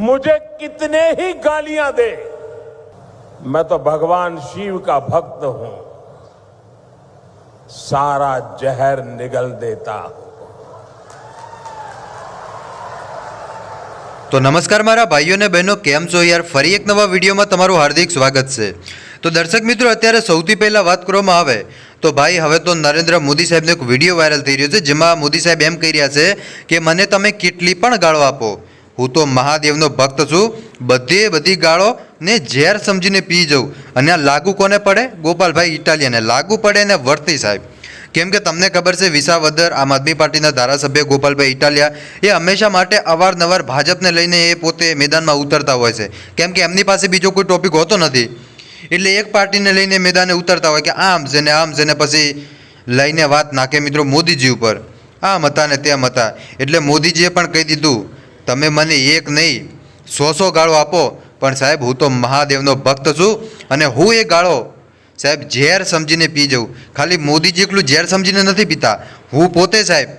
मुझे कितने ही गालियां दे मैं तो भगवान शिव का भक्त हूं सारा जहर निगल देता हूं તો નમસ્કાર મારા ભાઈઓ અને બહેનો કેમ છો યાર ફરી એક નવા વિડીયોમાં તમારું હાર્દિક સ્વાગત છે તો દર્શક મિત્રો અત્યારે સૌથી પહેલાં વાત કરવામાં આવે તો ભાઈ હવે તો નરેન્દ્ર મોદી સાહેબનો એક વિડીયો વાયરલ થઈ રહ્યો છે જેમાં મોદી સાહેબ એમ કહી રહ્યા છે કે મને તમે કેટલી પણ ગાળો આપો હું તો મહાદેવનો ભક્ત છું. બધે બધી ગાળો ને ઝેર સમજીને પી જાઉં. અને આ લાગુ કોને પડે? ગોપાલભાઈ ઇટાલિયને. લાગુ પડે ને વર્તી સાહેબ. કેમ કે તમને ખબર છે, વિસાવદર આમ આદમી પાર્ટીના ધારાસભ્ય ગોપાલભાઈ ઇટાલિયા એ હંમેશા માટે અવારનવાર ભાજપને લઈને એ પોતે મેદાનમાં ઉતરતા હોય છે. કેમ કે એમની પાસે બીજો કોઈ ટોપિક હોતો નથી. એટલે એક પાર્ટીને લઈને મેદાને ઉતરતા હોય કે આમ છે ને આમ છે ને પછી લઈને વાત નાખે મિત્રો મોદીજી ઉપર. આમ હતા ને તેમ હતા. એટલે મોદીજીએ પણ કહી દીધું તમે મને એક નહીં, સો સો ગાળો આપો. પણ સાહેબ, હું તો મહાદેવનો ભક્ત છું અને હું એ ગાળો, સાહેબ, ઝેર સમજીને પી જવું ખાલી મોદીજી એકલું ઝેર સમજીને નથી પીતા. હું પોતે, સાહેબ,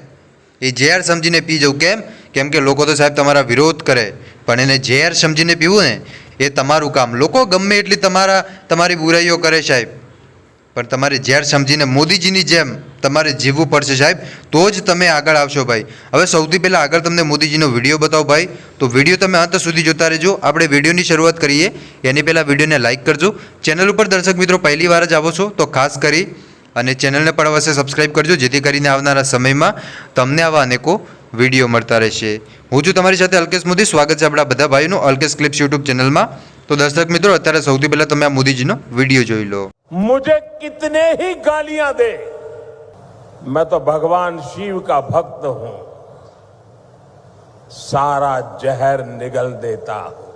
એ ઝેર સમજીને પી જવું કેમ? કેમ કે લોકો તો, સાહેબ, તમારા વિરોધ કરે. પણ એને ઝેર સમજીને પીવું ને, એ તમારું કામ. લોકો ગમે એટલી તમારા, તમારી બુરાઈઓ કરે, સાહેબ. પણ તમારે ઝેર સમજીને મોદીજીની જેમ તમારે જીવવું પડશે સાહેબ, તો જ તમે આગળ આવશો ભાઈ. હવે સૌથી પહેલાં આગળ તમને મોદીજીનો વીડિયો બતાવો ભાઈ. તો વીડિયો તમે અંત સુધી જોતા રહેજો. આપણે વિડીયોની શરૂઆત કરીએ. એની પહેલાં વિડીયોને લાઇક કરજો. ચેનલ ઉપર દર્શક મિત્રો પહેલી વાર જ આવો છો, તો ખાસ કરી અને ચેનલને પણ અવશ્ય સબસ્ક્રાઇબ કરજો, જેથી કરીને આવનારા સમયમાં તમને આવા અનેકો વીડિયો મળતા રહેશે. હું છું તમારી સાથે અલ્કેશ મોદી. સ્વાગત છે આપણા બધા ભાઈનું અલ્કેશ ક્લિપ્સ યુટ્યુબ ચેનલમાં. તો દર્શક મિત્રો, અત્યારે સૌથી પહેલા તમે આ મોદીજીનો વીડિયો જોઈ લો. મુજે કિતને હી ગાલિયા દે मैं तो भगवान शिव का भक्त हूं सारा जहर निगल देता हूं